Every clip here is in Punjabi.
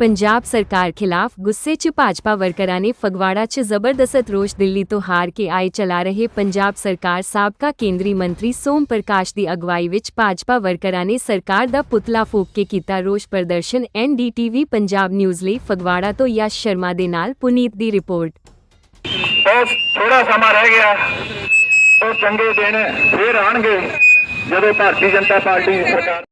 ਪੰਜਾਬ ਸਰਕਾਰ ਖਿਲਾਫ ਗੁੱਸੇ 'ਚ ਭਾਜਪਾ ਵਰਕਰਾਂ ਨੇ ਫਗਵਾੜਾ 'ਚ ਜ਼ਬਰਦਸਤ ਰੋਸ਼ ਦਿੱਲੀ ਤੋਂ ਹਾਰ ਕੇ ਆਏ ਚਲਾ ਰਹੇ ਪੰਜਾਬ ਸਰਕਾਰ ਸਾਬਕਾ ਕੇਂਦਰੀ ਮੰਤਰੀ ਸੋਮ ਪ੍ਰਕਾਸ਼ ਦੀ ਅਗਵਾਈ ਵਿੱਚ ਭਾਜਪਾ ਵਰਕਰਾਂ ਨੇ ਸਰਕਾਰ ਦਾ ਪੁਤਲਾ ਫੂਕ ਕੇ ਕੀਤਾ ਰੋਸ਼ ਪ੍ਰਦਰਸ਼ਨ। ਐਨਡੀਟੀਵੀ ਪੰਜਾਬ ਨਿਊਜ਼ ਲਈ ਫਗਵਾੜਾ ਤੋਂ ਯਸ਼ ਸ਼ਰਮਾ ਦੇ ਨਾਲ ਪੁਨੀਤ ਦੀ ਰਿਪੋਰਟ। ਬਹੁਤ ਥੋੜਾ ਸਮਾਂ ਰਹਿ ਗਿਆ। ਉਹ ਚੰਗੇ ਦਿਨ ਫੇਰ ਆਣਗੇ ਜਦੋਂ ਭਾਰਤੀ ਜਨਤਾ ਪਾਰਟੀ ਸਰਕਾਰ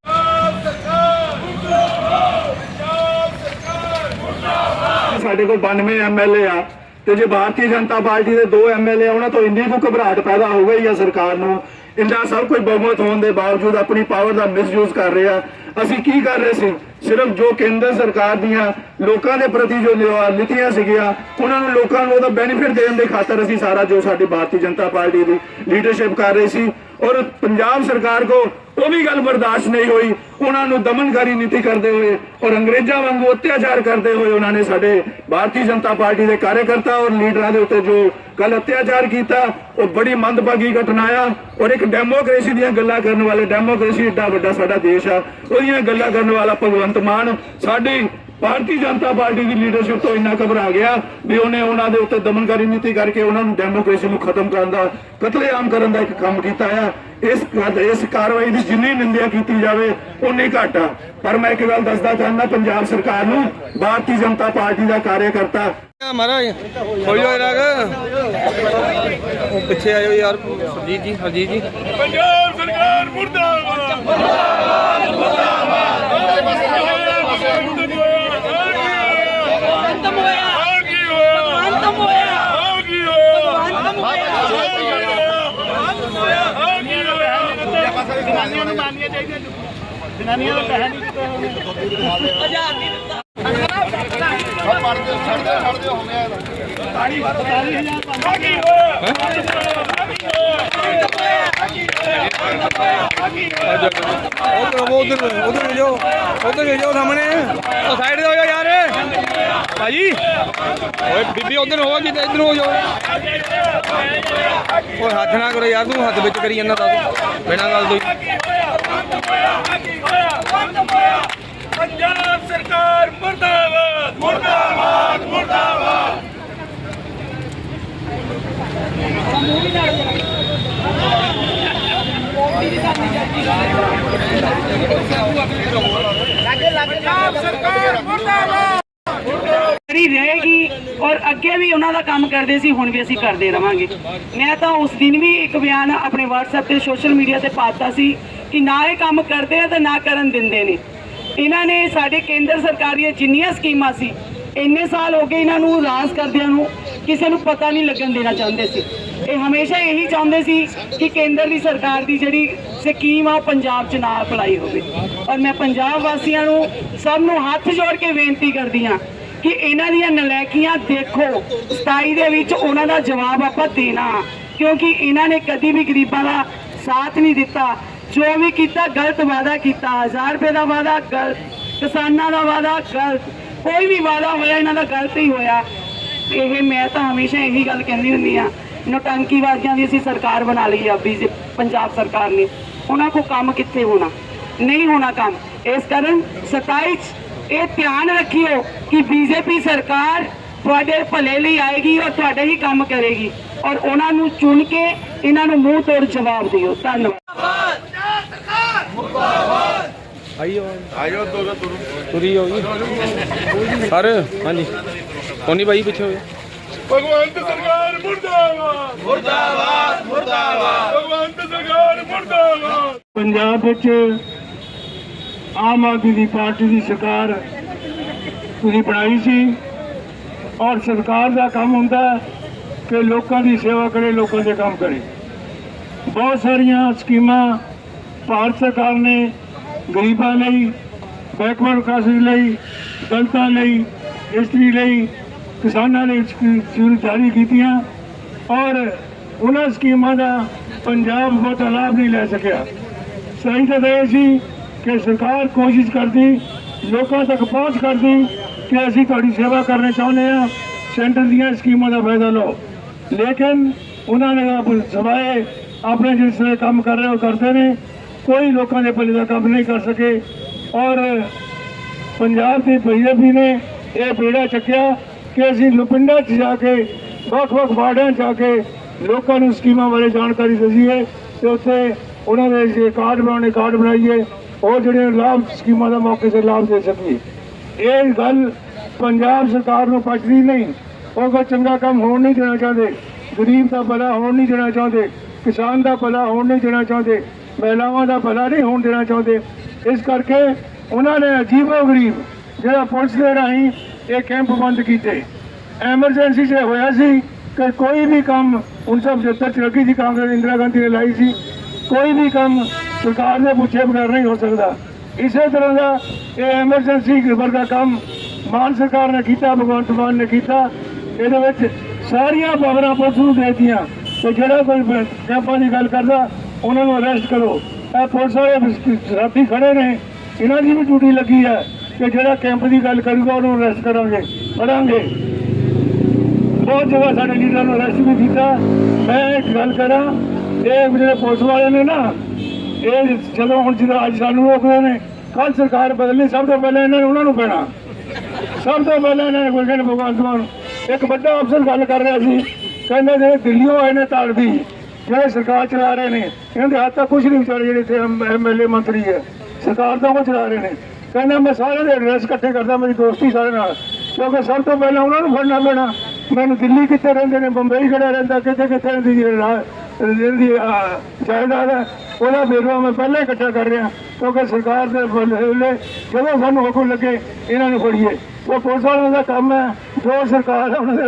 ਸਾਡੇ ਕੋਲ 92 ਐਮਐਲਏ ਆ। ਤੇ ਜੇ ਭਾਰਤੀ ਜਨਤਾ ਪਾਰਟੀ ਦੇ ਦੋ ਐਮਐਲਏ ਉਹਨਾਂ ਤੋਂ ਇੰਨੀ ਕੁ ਘਬਰਾਹਟ ਪੈਦਾ ਹੋ ਗਈ ਆ ਸਰਕਾਰ ਨੂੰ। ਇੰਨਾ ਸਭ ਕੁਝ ਬਹੁਮਤ ਹੋਣ ਦੇ ਬਾਵਜੂਦ ਆਪਣੀ ਪਾਵਰ ਦਾ ਮਿਸਯੂਜ਼ ਕਰ ਰਹੇ ਆ। ਅਸੀਂ ਕੀ ਕਰ ਰਹੇ ਸੀ? ਸਿਰਫ ਜੋ ਕੇਂਦਰ ਸਰਕਾਰ ਦੀਆਂ ਲੋਕਾਂ ਦੇ ਪ੍ਰਤੀ ਜੋ ਨੀਤੀਆਂ ਸੀਗੀਆਂ, ਉਹਨਾਂ ਨੂੰ ਲੋਕਾਂ ਨੂੰ ਉਹਦਾ ਬੈਨੀਫਿਟ ਦੇਣ ਦੇ ਖਾਤਰ ਅਸੀਂ ਸਾਰਾ ਜੋ ਸਾਡੀ ਭਾਰਤੀ ਜਨਤਾ ਪਾਰਟੀ ਦੀ ਲੀਡਰਸ਼ਿਪ ਕਰ ਰਹੀ ਸੀ। ਔਰ ਪੰਜਾਬ ਸਰਕਾਰ ਕੋ ਉਹ ਵੀ ਗੱਲ ਬਰਦਾਸ਼ਤ ਨਹੀਂ ਹੋਈ। ਉਹਨਾਂ ਨੂੰ ਦਮਨਕਾਰੀ ਨੀਤੀ ਕਰਦੇ ਹੋਏ ਔਰ ਅੰਗਰੇਜ਼ਾਂ ਵਾਂਗੂ ਅਤਿਆਚਾਰ ਕਰਦੇ ਹੋਏ ਉਹਨਾਂ ਨੇ ਸਾਡੇ ਭਾਰਤੀ ਜਨਤਾ ਪਾਰਟੀ ਦੇ ਕਾਰਜਕਰਤਾ ਔਰ ਲੀਡਰਾਂ ਦੇ ਉੱਤੇ ਜੋ ਕੱਲ ਅਤਿਆਚਾਰ ਕੀਤਾ, ਉਹ ਬੜੀ ਮੰਦਭਾਗੀ ਘਟਨਾ ਆ ਔਰ ਇੱਕ ਡੈਮੋਕ੍ਰੇਸੀ ਦੀਆਂ ਗੱਲਾਂ ਕਰਨ ਵਾਲੇ ਡੈਮੋਕ੍ਰੇਸੀ ਏਡਾ ਵੱਡਾ ਸਾਡਾ ਦੇਸ਼ ਆ। ਉਹਦੀਆਂ ਗੱਲਾਂ ਕਰਨ ਵਾਲਾ ਭਗਵੰਤ ਮਾਨ ਸਾਡੀ ਭਾਰਤੀ ਜਨਤਾ ਪਾਰਟੀ ਦੀ ਲੀਡਰਸ਼ਿਪ ਤੋਂ ਇੰਨਾ ਘਬਰਾ ਗਿਆ ਵੀ ਉਹਨੇ ਉਹਨਾਂ ਦੇ ਉੱਤੇ ਦਮਨਕਾਰੀ ਨੀਤੀ ਕਰਕੇ ਉਹਨਾਂ ਨੂੰ ਡੈਮੋਕ੍ਰੇਸੀ ਨੂੰ ਖਤਮ ਕਰਨ ਦਾ ਕਤਲੇਆਮ ਕਰਨ ਦਾ ਇੱਕ ਕੰਮ ਕੀਤਾ ਆ। ਇਸ ਇਸ ਕਾਰਵਾਈ ਦੀ ਜਿੰਨੀ ਨਿੰਦਿਆ ਕੀਤੀ ਜਾਵੇ ਉਨੀ ਘੱਟ ਆ। ਪਰ ਮੈਂ ਇੱਕ ਗੱਲ ਦੱਸਦਾ ਚਾਹੁੰਦਾ ਪੰਜਾਬ ਸਰਕਾਰ ਨੂੰ ਭਾਰਤੀ ਜਨਤਾ ਪਾਰਟੀ ਦਾ ਕਾਰਜਕਰਤਾ ਮਹਾਰਾਜ ਹੋਈ ਹੋਏ ਰਾਗ। ਉਹ ਪਿੱਛੇ ਆਇਓ ਯਾਰ ਸਰਜੀਤ ਜੀ ਹਰਜੀਤ ਜੀ। ਪੰਜਾਬ ਸਰਕਾਰ ਮੁਰਦਾਬਾਦ ਖਤਮ ਹੋਇਆ ਖਤਮ ਹੋਇਆ ਖਤਮ ਹੋਇਆ ਜਨਾਨੀਆਂ ਦਾ ਪੈਸਾ ਨਹੀਂ ਦਿੱਤਾ ਹਜ਼ਾਰ ਨਹੀਂ ਦਿੱਤਾ ਉਧਰ ਉਧਰ ਉਧਰ ਜਾਓ ਉਧਰ ਜਾਓ ਸਾਹਮਣੇ ਉਹ ਸਾਈਡ ਤੇ ਹੋ ਜਾਓ ਯਾਰ ਭਾਜੀ ਓਏ ਬੀਬੀ ਉਧਰ ਹੋਗੀ ਤੇ ਇਧਰ ਹੋ ਜਾਓ ਓਏ ਹੱਥ ਨਾ ਕਰੋ ਯਾਰ ਤੂੰ ਹੱਥ ਵਿੱਚ ਕਰੀ ਜਾਂਦਾ ਦੱਸ ਬਿਨਾਂ ਗੱਲ ਤੋਂ ਪੰਜਾਬ ਸਰਕਾਰ ਮੁਰਦਾਬਾਦ ਮੁਰਦਾਬਾਦ ਮੁਰਦਾਬਾਦ। ਜਿਹੜੀ ਰਹੇਗੀ ਔਰ ਅੱਗੇ ਵੀ ਉਹਨਾਂ ਦਾ ਕੰਮ ਕਰਦੇ ਸੀ, ਹੁਣ ਵੀ ਅਸੀਂ ਕਰਦੇ ਰਵਾਂਗੇ। ਮੈਂ ਤਾਂ ਉਸ ਦਿਨ ਵੀ ਇੱਕ ਬਿਆਨ ਆਪਣੇ WhatsApp ਤੇ ਸੋਸ਼ਲ ਮੀਡੀਆ ਤੇ ਪਾਤਾ ਸੀ ਕਿ ਨਾ ਇਹ ਕੰਮ ਕਰਦੇ ਆ ਤੇ ਨਾ ਕਰਨ ਦਿੰਦੇ ਨੇ। ਇਹਨਾਂ ਨੇ ਸਾਡੇ ਕੇਂਦਰ ਸਰਕਾਰ ਦੀਆਂ ਜਿੰਨੀਆਂ ਸਕੀਮਾਂ ਸੀ, ਇੰਨੇ ਸਾਲ ਹੋ ਗਏ ਇਹਨਾਂ ਨੂੰ ਰਾਜ ਕਰਦਿਆਂ ਨੂੰ ਕਿਸੇ ਨੂੰ ਪਤਾ ਨਹੀਂ ਲੱਗਣ ਦੇਣਾ ਚਾਹੁੰਦੇ ਸੀ। ਇਹ ਹਮੇਸ਼ਾ ਇਹੀ ਚਾਹੁੰਦੇ ਸੀ ਕਿ ਕੇਂਦਰ ਦੀ ਸਰਕਾਰ ਦੀ ਜਿਹੜੀ ਸਕੀਮ ਆ, ਉਹ ਪੰਜਾਬ 'ਚ ਨਾ ਅਪਲਾਈ ਹੋਵੇ। ਔਰ ਮੈਂ ਪੰਜਾਬ ਵਾਸੀਆਂ ਨੂੰ ਸਭ ਨੂੰ ਹੱਥ ਜੋੜ ਕੇ ਬੇਨਤੀ ਕਰਦੀ ਹਾਂ ਕਿ ਇਹਨਾਂ ਦੀਆਂ ਨਲਾਇਕੀਆਂ ਦੇਖੋ। 27 ਦੇ ਵਿੱਚ ਉਹਨਾਂ ਦਾ ਜਵਾਬ ਆਪਾਂ ਦੇਣਾ ਕਿਉਂਕਿ ਇਹਨਾਂ ਨੇ ਕਦੀ ਵੀ ਗਰੀਬਾਂ ਦਾ ਸਾਥ ਨਹੀਂ ਦਿੱਤਾ। ਜੋ ਵੀ ਕੀਤਾ, ਗਲਤ ਵਾਅਦਾ ਕੀਤਾ। 1000 ਰੁਪਏ ਦਾ ਵਾਅਦਾ, ਗਲਤ। ਕਿਸਾਨਾਂ ਦਾ ਵਾਅਦਾ, ਗਲਤ। ਕੋਈ ਵੀ ਵਾਅਦਾ ਹੋਇਆ, ਇਹਨਾਂ ਦਾ ਗਲਤ ਹੀ ਹੋਇਆ। ਇਹ ਮੈਂ ਤਾਂ ਹਮੇਸ਼ਾ ਇਹੀ ਗੱਲ ਕਹਿੰਦੀ ਹੁੰਦੀ ਆ ਨੋਟੰਕੀਵਾਦੀਆਂ ਦੀ ਅਸੀਂ ਸਰਕਾਰ ਬਣਾ ਲਈ ਆ ਬੀਜੇ ਪੰਜਾਬ ਸਰਕਾਰ ਨੇ। ਉਹਨਾਂ ਕੋ ਕੰਮ ਕਿੱਥੇ ਹੋਣਾ? ਨਹੀਂ ਹੋਣਾ ਕੰਮ। ਇਸ ਕਾਰਨ 27 'ਚ ਇਹ ਧਿਆਨ ਰੱਖਿਓ ਕਿ ਬੀਜੇਪੀ ਸਰਕਾਰ ਤੁਹਾਡੇ ਭਲੇ ਲਈ ਆਏਗੀ ਔਰ ਤੁਹਾਡੇ ਹੀ ਕੰਮ ਕਰੇਗੀ। ਔਰ ਉਹਨਾਂ ਨੂੰ ਚੁਣ ਕੇ ਇਹਨਾਂ ਨੂੰ ਮੂੰਹ ਤੋੜ ਜਵਾਬ ਦਿਓ। ਧੰਨਵਾਦ। ਆਈਓ। ਆਇਓ ਤੁਰੀ। ਹੋ ਜੀ। ਸਰ? ਹਾਂਜੀ। ਕੋਨੀ ਭਾਈ ਪਿੱਛੇ ਹੋ ਜਾਓ। ਭਗਵੰਤ ਸਰਕਾਰ ਮੁਰਦਾਬਾਦ। ਮੁਰਦਾਬਾਦ ਮੁਰਦਾਬਾਦ। ਭਗਵੰਤ ਸਰਕਾਰ ਮੁਰਦਾਬਾਦ। ਪੰਜਾਬ ਵਿੱਚ ਆਮ ਆਦਮੀ ਦੀ ਪਾਰਟੀ ਦੀ ਸਰਕਾਰ ਤੁਸੀਂ ਬਣਾਈ ਸੀ ਔਰ ਸਰਕਾਰ ਦਾ ਕੰਮ ਹੁੰਦਾ ਹੈ ਕਿ ਲੋਕਾਂ ਦੀ ਸੇਵਾ ਕਰੇ ਲੋਕਾਂ ਦੇ ਕੰਮ ਕਰੇ। ਬਹੁਤ ਸਾਰੀਆਂ ਸਕੀਮਾਂ ਭਾਰਤ ਸਰਕਾਰ ਨੇ ਗਰੀਬਾਂ ਲਈ ਬੈਕਵਰਡ ਕਲਾਸਿਸ ਲਈ ਦਲਿਤਾਂ ਲਈ ਇਸਤਰੀ ਲਈ ਕਿਸਾਨਾਂ ਲਈ ਸਕੀਮ ਜਾਰੀ ਕੀਤੀਆਂ ਔਰ ਉਹਨਾਂ ਸਕੀਮਾਂ ਦਾ ਪੰਜਾਬ ਬਹੁਤ ਲਾਭ ਨਹੀਂ ਲੈ ਸਕਿਆ। ਸਹੀ ਤਾਂ ਇਹ ਸੀ ਕਿ ਸਰਕਾਰ ਕੋਸ਼ਿਸ਼ ਕਰਦੀ, ਲੋਕਾਂ ਤੱਕ ਪਹੁੰਚ ਕਰਦੀ ਕਿ ਅਸੀਂ ਤੁਹਾਡੀ ਸੇਵਾ ਕਰਨਾ ਚਾਹੁੰਦੇ ਹਾਂ, ਸੈਂਟਰ ਦੀਆਂ ਸਕੀਮਾਂ ਦਾ ਫਾਇਦਾ ਲਓ। ਲੇਕਿਨ ਉਹਨਾਂ ਨੇ ਸਵਾਏ, ਆਪਣੇ ਜਿਸ ਤਰ੍ਹਾਂ ਕੰਮ ਕਰ ਰਹੇ ਉਹ ਕਰਦੇ ਨੇ, ਕੋਈ ਲੋਕਾਂ ਦੇ ਭਲੇ ਦਾ ਕੰਮ ਨਹੀਂ ਕਰ ਸਕੇ। ਔਰ ਪੰਜਾਬ ਦੀ ਬੀਜੇਪੀ ਨੇ ਇਹ ਬੇੜਾ ਚੱਕਿਆ ਕਿ ਅਸੀਂ ਲੁਪਿੰਡਾਂ 'ਚ ਜਾ ਕੇ, ਵੱਖ-ਵੱਖ ਵਾਰਡਾਂ 'ਚ ਜਾ ਕੇ ਲੋਕਾਂ ਨੂੰ ਸਕੀਮਾਂ ਬਾਰੇ ਜਾਣਕਾਰੀ ਦਸੀਏ ਤੇ ਉੱਥੇ ਉਹਨਾਂ ਦੇ ਜੇ ਕਾਰਡ ਬਣਾਉਣੇ, ਕਾਰਡ ਬਣਾਈਏ ਉਹ ਜਿਹੜੇ ਲਾਭ, ਸਕੀਮਾਂ ਦਾ ਮੌਕੇ ਤੇ ਲਾਭ ਦੇ ਸਕੀਏ। ਇਹ ਗੱਲ ਪੰਜਾਬ ਸਰਕਾਰ ਨੂੰ ਪਚਦੀ ਨਹੀਂ। ਉਹ ਕੋਈ ਚੰਗਾ ਕੰਮ ਹੋਣ ਨਹੀਂ ਦੇਣਾ ਚਾਹੁੰਦੇ, ਗਰੀਬ ਦਾ ਭਲਾ ਹੋਣ ਨਹੀਂ ਦੇਣਾ ਚਾਹੁੰਦੇ, ਕਿਸਾਨ ਦਾ ਭਲਾ ਹੋਣ ਨਹੀਂ ਦੇਣਾ ਚਾਹੁੰਦੇ, ਮਹਿਲਾਵਾਂ ਦਾ ਭਲਾ ਨਹੀਂ ਹੋਣ ਦੇਣਾ ਚਾਹੁੰਦੇ, ਇਸ ਕਰਕੇ ਉਹਨਾਂ ਨੇ ਅਜੀਬੋ ਗਰੀਬ ਜਿਹੜਾ ਪੁਲਿਸ ਦੇ ਰਾਹੀਂ ਇਹ ਕੈਂਪ ਬੰਦ ਕੀਤੇ। ਐਮਰਜੈਂਸੀ 'ਚ ਹੋਇਆ ਸੀ ਕਿ ਕੋਈ ਵੀ ਕੰਮ 1975 ਚ ਲੱਗੀ ਸੀ ਕਾਂਗਰਸ ਇੰਦਰਾ ਗਾਂਧੀ ਨੇ ਲਾਈ ਸੀ। ਕੋਈ ਵੀ ਕੰਮ ਸਰਕਾਰ ਦੇ ਪੁੱਛੇ ਬਗੈਰ ਨਹੀਂ ਹੋ ਸਕਦਾ। ਇਸੇ ਤਰ੍ਹਾਂ ਦਾ ਇਹ ਐਮਰਜੈਂਸੀ ਵਰਗਾ ਕੰਮ ਮਾਨ ਸਰਕਾਰ ਨੇ ਕੀਤਾ, ਭਗਵੰਤ ਮਾਨ ਨੇ ਕੀਤਾ। ਇਹਦੇ ਵਿੱਚ ਸਾਰੀਆਂ ਪਾਵਰਾਂ ਪੁਲਿਸ ਨੂੰ ਦੇ ਦਿੱਤੀਆਂ। ਤੇ ਜਿਹੜਾ ਕੋਈ ਕੈਂਪਾਂ ਦੀ ਗੱਲ ਕਰਦਾ, ਉਹਨਾਂ ਨੂੰ ਅਰੈਸਟ ਕਰੋ। ਇਹ ਪੁਲਿਸ ਵਾਲੇ ਸ਼ਰਾਬੀ ਖੜੇ ਨੇ। ਇਹਨਾਂ ਦੀ ਵੀ ਡਿਊਟੀ ਲੱਗੀ ਹੈ। ਕਿ ਜਿਹੜਾ ਕੈਂਪ ਦੀ ਗੱਲ ਕਰੂਗਾ ਉਹਨੂੰ ਅਰੈਸਟ ਕਰਾਂਗੇ, ਫੜਾਂਗੇ। ਬਹੁਤ ਜਗ੍ਹਾ ਸਾਡੇ ਲੀਡਰਾਂ ਨੂੰ ਅਰੈਸਟ ਵੀ ਕੀਤਾ। ਮੈਂ ਇੱਕ ਗੱਲ ਕਰਾਂ, ਇਹ ਜਿਹੜੇ ਪੁਲਿਸ ਵਾਲੇ ਨੇ ਨਾ, ਇਹ ਜਦੋਂ ਹੁਣ ਜਿਹੜਾ ਅੱਜ ਸਾਨੂੰ ਰੋਕਦੇ ਨੇ ਕੱਲ ਸਰਕਾਰ ਬਦਲਣੀ, ਸਭ ਤੋਂ ਪਹਿਲਾਂ ਇਹਨਾਂ ਨੂੰ ਉਹਨਾਂ ਨੂੰ ਪੈਣਾ। ਸਭ ਤੋਂ ਪਹਿਲਾਂ ਇਹਨਾਂ ਨੇ ਗੁਲਸ਼ਨ ਭਗਵੰਤ ਮਾਨ ਇੱਕ ਵੱਡਾ ਅਫਸਰ ਗੱਲ ਕਰ ਰਿਹਾ ਸੀ, ਕਹਿੰਦੇ ਜਿਹੜੇ ਦਿੱਲੀੋਂ ਆਏ ਨੇ ਤਾਲਬੀ ਜਿਹੜੇ ਸਰਕਾਰ ਚਲਾ ਰਹੇ ਨੇ, ਇਹਨਾਂ ਦੇ ਹੱਥ ਤੱਕ ਕੁਝ ਨਹੀਂ ਵਿਚਾਰੇ ਜਿਹੜੇ ਇੱਥੇ ਐਮਐਲਏ ਮੰਤਰੀ ਹੈ। ਸਰਕਾਰ ਤਾਂ ਉਹ ਚਲਾ ਰਹੇ ਨੇ। ਕਹਿੰਦਾ ਮੈਂ ਸਾਰਿਆਂ ਦੇ ਐਡਰੈਸ ਇਕੱਠੇ ਕਰਦਾ, ਮੇਰੀ ਦੋਸਤੀ ਸਾਰੇ ਨਾਲ। ਕਿਉਂਕਿ ਸਭ ਤੋਂ ਪਹਿਲਾਂ ਉਹਨਾਂ ਨੂੰ ਫੜਨਾ ਪੈਣਾ। ਮੈਨੂੰ ਦਿੱਲੀ ਕਿੱਥੇ ਰਹਿੰਦੇ ਨੇ, ਬੰਬਈ ਕਿਹੜਾ ਰਹਿੰਦਾ, ਕਿੱਥੇ ਕਿੱਥੇ ਰਹਿੰਦੀ ਜਿਹੜਾ ਜਾਇਦਾਦ ਹੈ। ਉਹਦਾ ਵੇਰਵਾ ਮੈਂ ਪਹਿਲਾਂ ਹੀ ਇਕੱਠਾ ਕਰ ਰਿਹਾ, ਕਿਉਂਕਿ ਸਰਕਾਰ ਦੇ ਵੇਲੇ ਜਦੋਂ ਸਾਨੂੰ ਹੁਕਮ ਲੱਗੇ, ਇਹਨਾਂ ਨੂੰ ਫੜੀਏ। ਉਹ ਪੁਲਿਸ ਵਾਲਿਆਂ ਦਾ ਕੰਮ ਹੈ, ਜੋ ਸਰਕਾਰ ਉਹਨਾਂ ਦੇ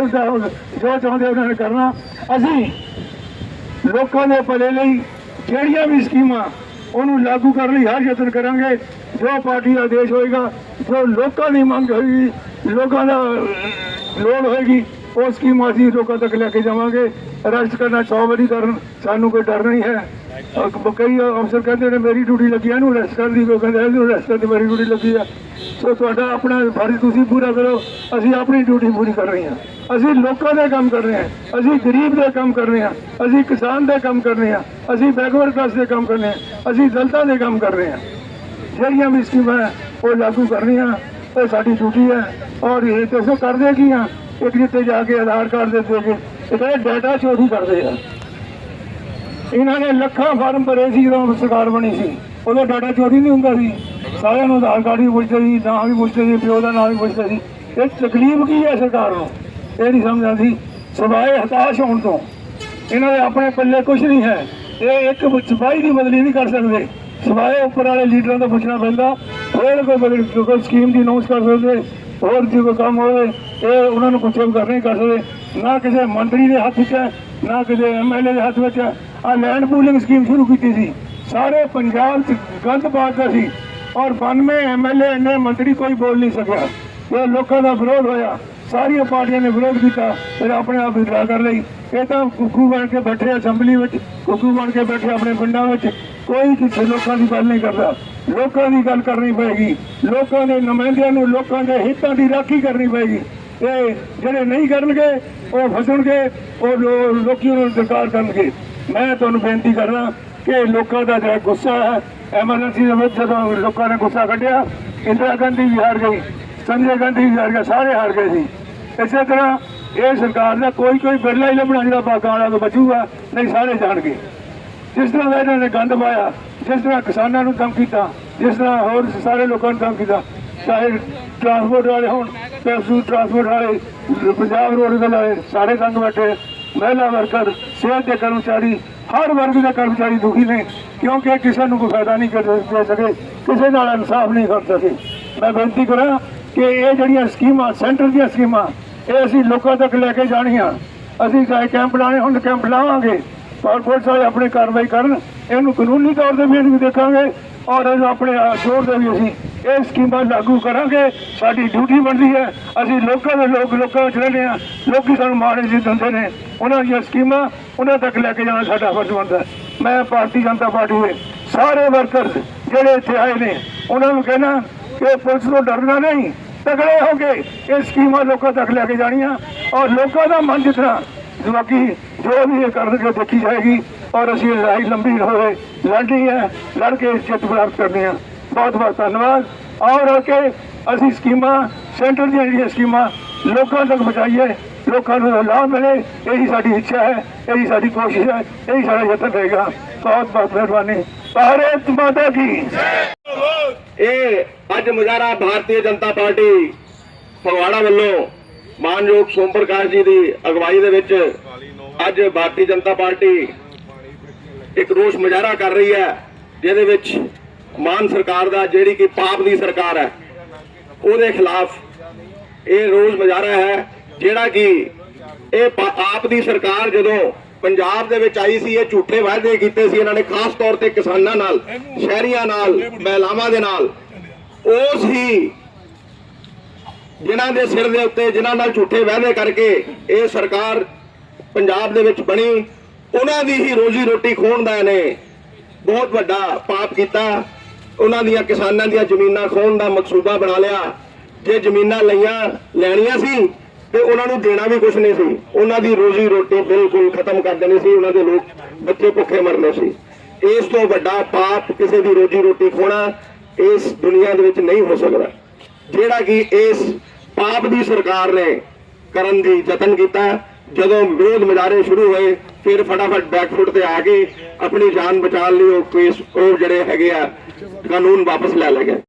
ਜੋ ਚਾਹੁੰਦੇ ਉਹਨਾਂ ਨੇ ਕਰਨਾ। ਅਸੀਂ ਲੋਕਾਂ ਦੇ ਭਲੇ ਲਈ ਜਿਹੜੀਆਂ ਵੀ ਸਕੀਮਾਂ ਉਹਨੂੰ ਲਾਗੂ ਕਰਨ ਲਈ, ਹਰ ਯਤਨ ਕਰਾਂਗੇ। ਜੋ ਪਾਰਟੀ ਦਾ ਆਦੇਸ਼ ਹੋਏਗਾ, ਜੋ ਲੋਕਾਂ ਦੀ ਮੰਗ ਹੋਏਗੀ, ਲੋਕਾਂ ਦਾ ਲੋੜ ਹੋਏਗੀ ਉਹ ਸਕੀਮ ਅਸੀਂ ਲੋਕਾਂ ਤੱਕ ਲੈ ਕੇ ਜਾਵਾਂਗੇ। ਅਰੈਸਟ ਕਰਨਾ ਸੌ ਵਾਰੀ ਕਰਨ ਸਾਨੂੰ ਕੋਈ ਡਰ ਨਹੀਂ ਹੈ। ਕਈ ਅਫਸਰ ਕਹਿੰਦੇ ਨੇ ਮੇਰੀ ਡਿਊਟੀ ਲੱਗੀ ਹੈ ਇਹਨੂੰ ਅਰੈਸਟ ਕਰਨ ਦੀ ਕੋਈ ਕਹਿੰਦਾ ਇਹਨੂੰ ਅਰੈਸਟ ਕਰਨ ਦੀ ਮੇਰੀ ਡਿਊਟੀ ਲੱਗੀ ਆ। ਸੋ ਤੁਹਾਡਾ ਆਪਣਾ ਫਰਜ਼ ਤੁਸੀਂ ਪੂਰਾ ਕਰੋ, ਅਸੀਂ ਆਪਣੀ ਡਿਊਟੀ ਪੂਰੀ ਕਰ ਰਹੇ ਹਾਂ। ਅਸੀਂ ਲੋਕਾਂ ਦੇ ਕੰਮ ਕਰ ਰਹੇ ਹਾਂ, ਅਸੀਂ ਗਰੀਬ ਦੇ ਕੰਮ ਕਰ ਰਹੇ ਹਾਂ, ਅਸੀਂ ਕਿਸਾਨ ਦੇ ਕੰਮ ਕਰ ਰਹੇ ਹਾਂ, ਅਸੀਂ ਬੈਕਵਰਡ ਕਲਾਸ ਦੇ ਕੰਮ ਕਰ ਰਹੇ ਹਾਂ, ਅਸੀਂ ਦਲਤਾਂ ਦੇ ਕੰਮ ਕਰ ਰਹੇ ਹਾਂ। ਜਿਹੜੀਆਂ ਵੀ ਸਕੀਮਾਂ ਉਹ ਲਾਗੂ ਕਰਨੀਆਂ ਇਹ ਸਾਡੀ ਡਿਊਟੀ ਹੈ, ਔਰ ਇਹ ਦੱਸੋ ਕਰਦੇ ਕੀ ਆ ਇੱਕ ਜਿੱਤੇ ਜਾ ਕੇ ਆਧਾਰ ਕਾਰਡ ਦੇ ਦੇ ਕੇ ਡਾਟਾ ਚੋਰੀ ਕਰਦੇ ਆ। ਇਹਨਾਂ ਨੇ ਲੱਖਾਂ ਫਾਰਮ ਭਰੇ ਸੀ ਜਦੋਂ ਸਰਕਾਰ ਬਣੀ ਸੀ। ਉਦੋਂ ਡਾਟਾ ਚੋਰੀ ਨਹੀਂ ਹੁੰਦਾ ਸੀ। ਸਾਰਿਆਂ ਨੂੰ ਆਧਾਰ ਕਾਰਡ ਵੀ ਪੁੱਛਦੇ ਸੀ, ਨਾਂ ਵੀ ਪੁੱਛਦੇ ਸੀ, ਪਿਓ ਦਾ ਨਾਂ ਵੀ ਪੁੱਛਦੇ ਸੀ। ਇਹ ਤਕਲੀਫ ਕੀ ਹੈ ਸਰਕਾਰ ਨੂੰ? ਇਹ ਨਹੀਂ ਸਮਝ ਆਉਂਦੀ। ਸਵਾਏ ਹਤਾਸ਼ ਹੋਣ ਤੋਂ। ਇਹਨਾਂ ਦੇ ਆਪਣੇ ਪੱਲੇ ਕੁਝ ਨਹੀਂ ਹੈ। ਇਹ ਇੱਕ ਸਿਪਾਹੀ ਦੀ ਬਦਲੀ ਨਹੀਂ ਕਰ ਸਕਦੇ। ਸਿਵਾਏ ਉੱਪਰ ਵਾਲੇ ਲੀਡਰਾਂ ਤੋਂ ਪੁੱਛਣਾ ਪੈਂਦਾ। ਫਿਰ ਕੋਈ ਬਦਲੀ ਕੋਈ ਸਕੀਮ ਦੀ ਅਨਾਉਂਸ ਕਰ ਸਕਦੇ। ਹੋਰ ਜੇ ਕੋਈ ਕੰਮ ਹੋਵੇ, ਇਹ ਉਹਨਾਂ ਨੂੰ ਪੁੱਛੇ ਬਗੈਰ ਨਹੀਂ ਕਰ ਸਕਦੇ। ਨਾ ਕਿਸੇ ਮੰਤਰੀ ਦੇ ਹੱਥ 'ਚ ਹੈ, ਨਾ ਕਿਸੇ ਐਮਐਲਏ ਦੇ ਹੱਥ ਵਿੱਚ ਹੈ। ਆ ਲੈਂਡ ਪੂਲਿੰਗ ਸਕੀਮ ਸ਼ੁਰੂ ਕੀਤੀ ਸੀ। ਸਾਰੇ ਪੰਜਾਬ 'ਚ ਗੰਦ ਪਾਤਾ ਸੀ। ਔਰ 92 ਐਮਐਲਏ ਨੇ ਮੰਤਰੀ ਕੋਈ ਬੋਲ ਨਹੀਂ ਸਕਿਆ। ਇਹ ਲੋਕਾਂ ਦਾ ਵਿਰੋਧ ਹੋਇਆ। ਸਾਰੀਆਂ ਪਾਰਟੀਆਂ ਨੇ ਵਿਰੋਧ ਕੀਤਾ, ਫਿਰ ਆਪਣੇ ਆਪ ਵਿਦਰਾ ਕਰ ਲਈ। ਇਹ ਤਾਂ ਕੁੱਕੂ ਬਣ ਕੇ ਬੈਠੇ ਅਸੈਂਬਲੀ ਵਿੱਚ, ਕੁੱਕੂ ਬਣ ਕੇ ਬੈਠੇ ਆਪਣੇ ਪਿੰਡਾਂ ਵਿੱਚ। ਕੋਈ ਕਿਸੇ ਲੋਕਾਂ ਦੀ ਗੱਲ ਨਹੀਂ ਕਰਦਾ। ਲੋਕਾਂ ਦੀ ਗੱਲ ਕਰਨੀ ਪਏਗੀ। ਲੋਕਾਂ ਦੇ ਨੁਮਾਇੰਦਿਆਂ ਨੂੰ ਲੋਕਾਂ ਦੇ ਹਿੱਤਾਂ ਦੀ ਰਾਖੀ ਕਰਨੀ ਪਏਗੀ। ਇਹ ਜਿਹੜੇ ਨਹੀਂ ਕਰਨਗੇ, ਉਹ ਫਸਣਗੇ, ਉਹ ਲੋ- ਲੋਕੀ ਨੂੰ ਸਰਕਾਰ ਕਰਨਗੇ। ਮੈਂ ਤੁਹਾਨੂੰ ਬੇਨਤੀ ਕਰਦਾ ਕਿ ਲੋਕਾਂ ਦਾ ਜਿਹੜਾ ਗੁੱਸਾ ਹੈ ਐਮਰਜੈਂਸੀ ਦੇ ਵਿੱਚ ਜਦੋਂ ਲੋਕਾਂ ਨੇ ਗੁੱਸਾ ਕੱਢਿਆ, ਇੰਦਰਾ ਗਾਂਧੀ ਵੀ ਹਾਰ ਗਈ, ਸੰਜੇ ਗਾਂਧੀ ਵੀ ਹਾਰ ਗਏ, ਸਾਰੇ ਹਾਰ ਗਏ ਸੀ। ਇਸੇ ਤਰ੍ਹਾਂ ਇਹ ਸਰਕਾਰ ਦਾ ਕੋਈ ਕੋਈ ਬਿਰਲਾ ਹੀ ਲੱਭਣਾ ਜਿਹੜਾ ਬਾਗਾਂ ਵਾਲਾ ਤੋਂ ਬਚੂਗਾ, ਨਹੀਂ ਸਾਰੇ ਜਾਣਗੇ। ਜਿਸ ਤਰ੍ਹਾਂ ਦਾ ਇਹਨਾਂ ਨੇ ਗੰਦ ਪਾਇਆ ਜਿਸ ਤਰ੍ਹਾਂ ਕਿਸਾਨਾਂ ਨੂੰ ਤੰਗ ਕੀਤਾ ਜਿਸ ਤਰ੍ਹਾਂ ਹੋਰ ਸਾਰੇ ਲੋਕਾਂ ਨੂੰ ਤੰਗ ਕੀਤਾ ਚਾਹੇ ਟਰਾਂਸਪੋਰਟ ਵਾਲੇ ਹੋਣ ਪੈਸੂ ਟਰਾਂਸਪੋਰਟ ਵਾਲੇ, ਪੰਜਾਬ ਰੋਡ ਦੇ ਵਾਲੇ ਸਾਰੇ ਤੰਗ ਬੈਠੇ ਮਹਿਲਾ ਵਰਕਰ, ਸਿਹਤ ਦੇ ਕਰਮਚਾਰੀ, ਹਰ ਵਰਗ ਦੇ ਕਰਮਚਾਰੀ ਦੁਖੀ ਨੇ, ਕਿਉਂਕਿ ਕਿਸੇ ਨੂੰ ਕੋਈ ਫਾਇਦਾ ਨਹੀਂ ਕਰ ਦੇ ਸਕੇ, ਕਿਸੇ ਨਾਲ ਇਨਸਾਫ ਨਹੀਂ ਕਰ ਸਕੇ। ਮੈਂ ਬੇਨਤੀ ਕਰਾਂ ਕਿ ਇਹ ਜਿਹੜੀਆਂ ਸਕੀਮਾਂ, ਸੈਂਟਰ ਦੀਆਂ ਸਕੀਮਾਂ, ਇਹ ਅਸੀਂ ਲੋਕਾਂ ਤੱਕ ਲੈ ਕੇ ਜਾਣੀਆਂ। ਅਸੀਂ ਚਾਹੇ ਕੈਂਪ ਲਾਣੇ ਹੁਣ ਕੈਂਪ ਲਾਵਾਂਗੇ। ਔਰ ਪੁਲਿਸ ਵਾਲੇ ਆਪਣੀ ਕਾਰਵਾਈ ਕਰਨ, ਇਹਨੂੰ ਕਾਨੂੰਨੀ ਤੌਰ ਤੇ ਵੀ ਇਹਨੂੰ ਦੇਖਾਂਗੇ ਔਰ ਆਪਣੇ ਆਹ ਜ਼ੋਰ ਦੇ ਵੀ ਅਸੀਂ ਇਹ ਸਕੀਮਾਂ ਲਾਗੂ ਕਰਾਂਗੇ। ਸਾਡੀ ਡਿਊਟੀ ਬਣਦੀ ਹੈ। ਅਸੀਂ ਲੋਕਾਂ ਦੇ ਲੋਕ, ਲੋਕਾਂ ਵਿੱਚ ਰਹਿੰਦੇ ਹਾਂ। ਲੋਕੀ ਸਾਨੂੰ ਮਾੜੇ ਜੀ ਦਿੰਦੇ ਨੇ। ਉਹਨਾਂ ਦੀਆਂ ਸਕੀਮਾਂ, ਉਹਨਾਂ ਤੱਕ ਲੈ ਕੇ ਜਾਣਾ ਸਾਡਾ ਫਰਜ਼ ਬਣਦਾ ਮੈਂ ਭਾਰਤੀ ਜਨਤਾ ਪਾਰਟੀ ਦੇ ਸਾਰੇ ਵਰਕਰ ਜਿਹੜੇ ਇੱਥੇ ਆਏ ਨੇ, ਉਹਨਾਂ ਨੂੰ ਕਹਿਣਾ ਕਿ ਪੁਲਿਸ ਤੋਂ ਡਰਨਾ ਨਹੀਂ। ਤਗੜੇ ਹੋ ਕੇ ਇਹ ਸਕੀਮਾਂ ਲੋਕਾਂ ਤੱਕ ਲੈ ਕੇ ਜਾਣੀਆਂ ਔਰ ਲੋਕਾਂ ਦਾ ਮਨ ਜਿੱਤਣਾ ਬਾਕੀ ਜੋ ਵੀ ਇਹ ਕਰਨਗੇ ਦੇਖੀ ਜਾਏਗੀ ਔਰ ਅਸੀਂ ਲੜਾਈ ਲੰਬੀ ਹੋਵੇ, ਲੜਨੀ ਹੈ, ਲੜ ਕੇ ਜਿੱਤ ਪ੍ਰਾਪਤ ਕਰਨੀ ਹੈ। ਬਹੁਤ ਬਹੁਤ ਧੰਨਵਾਦ। ਔਰ ਕੇ ਅਸੀਂ ਸਕੀਮਾਂ, ਸੈਂਟਰ ਦੀਆਂ ਜਿਹੜੀਆਂ ਸਕੀਮਾਂ ਲੋਕਾਂ ਤੱਕ ਪਹੁੰਚਾਈਏ, ਲੋਕਾਂ ਨੂੰ ਲਾਭ ਮਿਲੇ, ਇਹੀ ਸਾਡੀ ਇੱਛਾ ਹੈ, ਇਹੀ ਸਾਡੀ ਕੋਸ਼ਿਸ਼ ਹੈ, ਇਹੀ ਸਾਡਾ ਯਤਨ ਰਹੇਗਾ। ਬਹੁਤ ਬਹੁਤ ਮਿਹਰਬਾਨੀ। ਭਾਰਤ ਮਾਤਾ ਕੀ ਇਹ ਅੱਜ ਮੁਜ਼ਾਹਰਾ ਭਾਰਤੀ ਜਨਤਾ ਪਾਰਟੀ ਫਗਵਾੜਾ ਵੱਲੋਂ ਮਾਨਯੋਗ ਸੋਮ ਪ੍ਰਕਾਸ਼ ਜੀ ਦੀ ਅਗਵਾਈ ਦੇ ਵਿੱਚ ਅੱਜ ਭਾਰਤੀ ਜਨਤਾ ਪਾਰਟੀ ਇੱਕ ਰੋਸ ਮੁਜ਼ਾਹਰਾ ਕਰ ਰਹੀ ਹੈ, ਜਿਹਦੇ ਵਿੱਚ ਮਾਨ ਸਰਕਾਰ ਦਾ ਜਿਹੜੀ ਕਿ ਪਾਪ ਦੀ ਸਰਕਾਰ ਹੈ, ਉਹਦੇ ਖਿਲਾਫ ਇਹ ਰੋਸ ਮੁਜ਼ਾਹਰਾ ਹੈ, ਜਿਹੜਾ ਕਿ ਇਹ ਪਾ- ਆਪ ਦੀ ਸਰਕਾਰ ਜਦੋਂ ਪੰਜਾਬ ਦੇ ਵਿੱਚ ਆਈ ਸੀ, ਇਹ ਝੂਠੇ ਵਾਅਦੇ ਕੀਤੇ ਸੀ, ਇਹਨਾਂ ਨੇ ਖਾਸ ਤੌਰ ਤੇ ਕਿਸਾਨਾਂ ਨਾਲ, ਸ਼ਹਿਰੀਆਂ ਨਾਲ, ਮਹਿਲਾਵਾਂ ਦੇ ਨਾਲ, ਉਸ ਹੀ ਜਿਨ੍ਹਾਂ ਦੇ ਸਿਰ ਦੇ ਉੱਤੇ, ਜਿਨ੍ਹਾਂ ਨਾਲ ਝੂਠੇ ਵਾਅਦੇ ਕਰਕੇ ਇਹ ਸਰਕਾਰ ਪੰਜਾਬ ਦੇ ਵਿੱਚ ਬਣੀ, ਉਹਨਾਂ ਦੀ ਹੀ ਰੋਜ਼ੀ ਰੋਟੀ ਖੋਹਣ ਦਾ ਇਹਨੇ ਬਹੁਤ ਵੱਡਾ ਪਾਪ ਕੀਤਾ। ਉਹਨਾਂ ਦੀਆਂ ਕਿਸਾਨਾਂ ਦੀਆਂ ਜ਼ਮੀਨਾਂ ਖੋਹਣ ਦਾ ਮਕਸੂਦਾ ਬਣਾ ਲਿਆ। ਜੇ ਜ਼ਮੀਨਾਂ ਲਈਆਂ, ਲੈਣੀਆਂ ਸੀ, ਤੇ ਉਹਨਾਂ ਨੂੰ ਦੇਣਾ ਵੀ ਕੁਝ ਨਹੀਂ ਸੀ। ਉਹਨਾਂ ਦੀ ਰੋਜ਼ੀ ਰੋਟੀ ਬਿਲਕੁਲ ਖਤਮ ਕਰ ਦੇਣੀ ਸੀ। ਉਹਨਾਂ ਦੇ ਲੋਕ ਬੱਚੇ ਭੁੱਖੇ ਮਰਨੇ ਸੀ। ਇਸ ਤੋਂ ਵੱਡਾ ਪਾਪ ਕਿਸੇ ਦੀ ਰੋਜ਼ੀ ਰੋਟੀ ਖੋਣਾ ਇਸ ਦੁਨੀਆ ਦੇ ਵਿੱਚ ਨਹੀਂ ਹੋ ਸਕਦਾ। ਜਿਹੜਾ ਕਿ ਇਸ ਪਾਪ ਦੀ ਸਰਕਾਰ ਨੇ ਕਰਨ ਦੀ ਯਤਨ ਕੀਤਾ, ਜਦੋਂ ਵਿਰੋਧ ਮੁਜ਼ਾਹਰੇ ਸ਼ੁਰੂ ਹੋਏ, ਫਿਰ ਫਟਾਫਟ ਬੈਕਫੁੱਟ ਤੇ ਆ ਕੇ ਆਪਣੀ ਜਾਨ ਬਚਾਉਣ ਲਈ ਉਹ ਕੇਸ, ਉਹ ਜਿਹੜੇ ਹੈਗੇ ਆ, ਕਾਨੂੰਨ ਵਾਪਸ ਲੈ ਲਏ ਗਏ।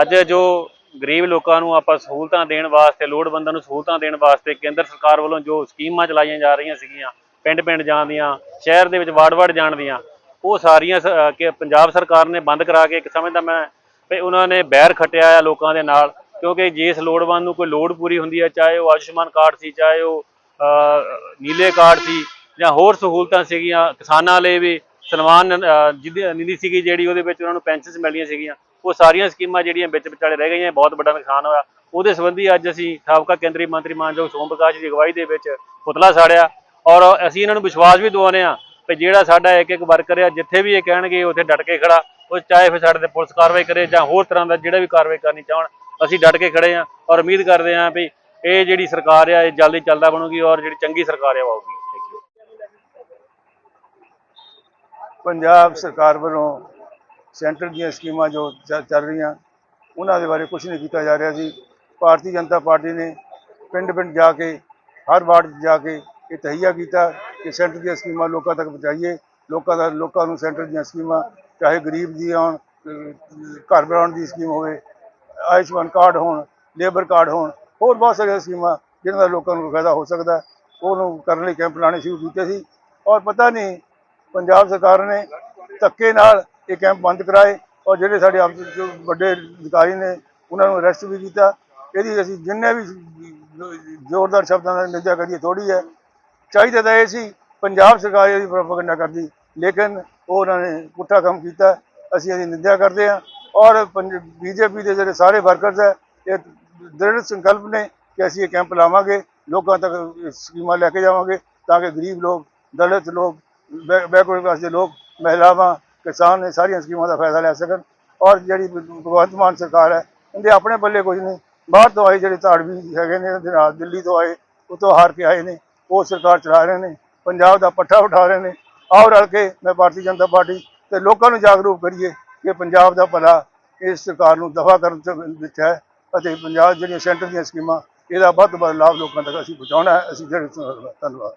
ਅੱਜ ਜੋ ਗਰੀਬ ਲੋਕਾਂ ਨੂੰ ਆਪਾਂ ਸਹੂਲਤਾਂ ਦੇਣ ਵਾਸਤੇ, ਲੋੜਵੰਦਾਂ ਨੂੰ ਸਹੂਲਤਾਂ ਦੇਣ ਵਾਸਤੇ ਕੇਂਦਰ ਸਰਕਾਰ ਵੱਲੋਂ ਜੋ ਸਕੀਮਾਂ ਚਲਾਈਆਂ ਜਾ ਰਹੀਆਂ ਸੀਗੀਆਂ, ਪਿੰਡ-ਪਿੰਡ ਜਾਣ ਦੀਆਂ, ਸ਼ਹਿਰ ਦੇ ਵਿੱਚ ਵਾਰਡ-ਵਾਰਡ ਜਾਣ ਦੀਆਂ, ਉਹ ਸਾਰੀਆਂ ਕਿ ਪੰਜਾਬ ਸਰਕਾਰ ਨੇ ਬੰਦ ਕਰਾ ਕੇ, ਇੱਕ ਸਮੇਂ ਦਾ ਮੈਂ ਵੀ ਉਹਨਾਂ ਨੇ ਬੈਰ ਖੱਟਿਆ ਆ ਲੋਕਾਂ ਦੇ ਨਾਲ ਕਿਉਂਕਿ ਜਿਸ ਲੋੜਵੰਦ ਨੂੰ ਕੋਈ ਲੋੜ ਪੂਰੀ ਹੁੰਦੀ ਹੈ ਚਾਹੇ ਉਹ ਆਯੁਸ਼ਮਾਨ ਕਾਰਡ ਸੀ ਚਾਹੇ ਉਹ ਨੀਲੇ ਕਾਰਡ ਸੀ ਜਾਂ ਹੋਰ ਸਹੂਲਤਾਂ ਸੀਗੀਆਂ ਕਿਸਾਨਾਂ ਲਈ ਵੀ ਸਨਮਾਨ ਅਹ, ਜਿਹਦੀ ਨਿਧੀ ਸੀਗੀ ਜਿਹੜੀ ਉਹਦੇ ਵਿੱਚ ਉਹਨਾਂ ਨੂੰ ਪੈਨਸ਼ਨਸ ਮਿਲਦੀਆਂ ਸੀਗੀਆਂ ਉਹ ਸਾਰੀਆਂ ਸਕੀਮਾਂ ਜਿਹੜੀਆਂ ਵਿੱਚ ਵਿਚਾਲੇ ਰਹਿ ਗਈਆਂ ਬਹੁਤ ਵੱਡਾ ਨੁਕਸਾਨ ਹੋਇਆ। ਉਹਦੇ ਸੰਬੰਧੀ ਅੱਜ ਅਸੀਂ ਸਾਬਕਾ ਕੇਂਦਰੀ ਮੰਤਰੀ ਮਾਨਯੋਗ ਸੋਮ ਪ੍ਰਕਾਸ਼ ਦੀ ਅਗਵਾਈ ਦੇ ਵਿੱਚ ਪੁਤਲਾ ਸਾੜਿਆ ਔਰ ਅਸੀਂ ਇਹਨਾਂ ਨੂੰ ਵਿਸ਼ਵਾਸ ਵੀ ਦਿਵਾਉਂਦੇ ਆ ਕਿ ਜਿਹੜਾ ਸਾਡਾ ਇੱਕ ਇੱਕ ਵਰਕਰ ਆ ਜਿੱਥੇ ਵੀ ਇਹ ਕਹਿਣਗੇ ਉੱਥੇ ਡਟ ਕੇ ਖੜਾ। ਉਹ ਚਾਹੇ ਫਿਰ ਸਾਡੇ ਤੇ ਪੁਲਿਸ ਕਾਰਵਾਈ ਕਰੇ ਜਾਂ ਹੋਰ ਤਰ੍ਹਾਂ ਦਾ ਜਿਹੜਾ ਵੀ ਕਾਰਵਾਈ ਕਰਨੀ ਚਾਹਣ, ਅਸੀਂ ਡਟ ਕੇ ਖੜੇ ਆ ਔਰ ਉਮੀਦ ਕਰਦੇ ਆ ਵੀ ਇਹ ਜਿਹੜੀ ਸਰਕਾਰ ਆ, ਇਹ ਜਲਦੀ ਚੱਲਦਾ ਬਣੂਗੀ ਔਰ ਜਿਹੜੀ ਚੰਗੀ ਸਰਕਾਰ ਆ ਆਊਗੀ। ਪੰਜਾਬ ਸਰਕਾਰ ਵੱਲੋਂ ਸੈਂਟਰ ਦੀਆਂ ਸਕੀਮਾਂ ਜੋ ਚੱਲ ਰਹੀਆਂ, ਉਹਨਾਂ ਦੇ ਬਾਰੇ ਕੁਝ ਨਹੀਂ ਕੀਤਾ ਜਾ ਰਿਹਾ ਸੀ ਭਾਰਤੀ ਜਨਤਾ ਪਾਰਟੀ ਨੇ ਪਿੰਡ ਪਿੰਡ ਜਾ ਕੇ, ਹਰ ਵਾਰਡ ਜਾ ਕੇ ਇਹ ਤਹਈਆ ਕੀਤਾ ਕਿ ਸੈਂਟਰ ਦੀਆਂ ਸਕੀਮਾਂ ਲੋਕਾਂ ਤੱਕ ਪਹੁੰਚਾਈਏ। ਲੋਕਾਂ ਦਾ, ਲੋਕਾਂ ਨੂੰ ਸੈਂਟਰ ਦੀਆਂ ਸਕੀਮਾਂ ਚਾਹੇ ਗਰੀਬ ਦੀ ਆਉਣ ਘਰ ਬਣਾਉਣ ਦੀ ਸਕੀਮ ਹੋਵੇ, ਆਯੁਸ਼ਮਾਨ ਕਾਰਡ ਹੋਣ, ਲੇਬਰ ਕਾਰਡ ਹੋਣ, ਹੋਰ ਬਹੁਤ ਸਾਰੀਆਂ ਸਕੀਮਾਂ ਜਿਹਨਾਂ ਦਾ ਲੋਕਾਂ ਨੂੰ ਫਾਇਦਾ ਹੋ ਸਕਦਾ ਉਹਨੂੰ ਕਰਨ ਲਈ ਕੈਂਪ ਲਾਣੇ ਸ਼ੁਰੂ ਕੀਤੇ ਸੀ ਔਰ ਪਤਾ ਨਹੀਂ ਪੰਜਾਬ ਸਰਕਾਰ ਨੇ ਧੱਕੇ ਨਾਲ ਇਹ ਕੈਂਪ ਬੰਦ ਕਰਾਏ ਔਰ ਜਿਹੜੇ ਸਾਡੇ ਆਪ ਵੱਡੇ ਅਧਿਕਾਰੀ ਨੇ, ਉਹਨਾਂ ਨੂੰ ਅਰੈਸਟ ਵੀ ਕੀਤਾ। ਇਹਦੀ ਅਸੀਂ ਜਿੰਨੇ ਵੀ ਜ਼ੋਰਦਾਰ ਸ਼ਬਦਾਂ ਨਾਲ ਨਿੰਦਾ ਕਰੀਏ ਥੋੜੀ ਹੈ। ਚਾਹੀਦਾ ਤਾਂ ਇਹ ਸੀ, ਪੰਜਾਬ ਸਰਕਾਰ ਇਹਦੀ ਪ੍ਰੋਪਗੈਂਡਾ ਕਰਦੀ, ਲੇਕਿਨ ਉਹ ਉਹਨਾਂ ਨੇ ਪੁੱਠਾ ਕੰਮ ਕੀਤਾ, ਅਸੀਂ ਇਹਦੀ ਨਿੰਦਿਆ ਕਰਦੇ ਹਾਂ। ਔਰ ਬੀਜੇਪੀ ਦੇ ਜਿਹੜੇ ਸਾਰੇ ਵਰਕਰਸ ਹੈ, ਇਹ ਦ੍ਰਿੜ ਸੰਕਲਪ ਨੇ ਕਿ ਅਸੀਂ ਇਹ ਕੈਂਪ ਲਾਵਾਂਗੇ, ਲੋਕਾਂ ਤੱਕ ਸਕੀਮਾਂ ਲੈ ਕੇ ਜਾਵਾਂਗੇ ਤਾਂ ਕਿ ਗਰੀਬ ਲੋਕ, ਦਲਿਤ ਲੋਕ ਬੈਕਵਰਡ ਕਲਾਸ ਦੇ ਲੋਕ, ਮਹਿਲਾਵਾਂ, ਕਿਸਾਨ ਇਹ ਸਾਰੀਆਂ ਸਕੀਮਾਂ ਦਾ ਫਾਇਦਾ ਲੈ ਸਕਣ। ਔਰ ਜਿਹੜੀ ਭਗਵੰਤ ਮਾਨ ਸਰਕਾਰ ਹੈ, ਇਹਦੇ ਆਪਣੇ ਪੱਲੇ ਕੁਝ ਨਹੀਂ। ਬਾਹਰ ਤੋਂ ਆਏ ਜਿਹੜੇ ਧਾੜਵੀ ਹੈਗੇ ਨੇ ਉਹਦੇ ਨਾਲ ਦਿੱਲੀ ਤੋਂ ਆਏ ਉਤੋਂ ਹਾਰ ਕੇ ਆਏ ਨੇ, ਉਹ ਸਰਕਾਰ ਚਲਾ ਰਹੇ ਨੇ, ਪੰਜਾਬ ਦਾ ਪੱਠਾ ਉਠਾ ਰਹੇ ਨੇ। ਆਓ ਰਲ ਕੇ ਮੈਂ ਭਾਰਤੀ ਜਨਤਾ ਪਾਰਟੀ ਤੇ ਲੋਕਾਂ ਨੂੰ ਜਾਗਰੂਕ ਕਰੀਏ ਕਿ ਪੰਜਾਬ ਦਾ ਭਲਾ ਇਸ ਸਰਕਾਰ ਨੂੰ ਦਫਾ ਕਰਨ ਵਿੱਚ ਹੈ ਅਤੇ ਪੰਜਾਬ ਜਿਹੜੀਆਂ ਸੈਂਟਰ ਦੀਆਂ ਸਕੀਮਾਂ, ਇਹਦਾ ਵੱਧ ਤੋਂ ਵੱਧ ਲਾਭ ਲੋਕਾਂ ਤੱਕ ਅਸੀਂ ਪਹੁੰਚਾਉਣਾ ਹੈ। ਅਸੀਂ ਜਿਹੜੇ ਧੰਨਵਾਦ।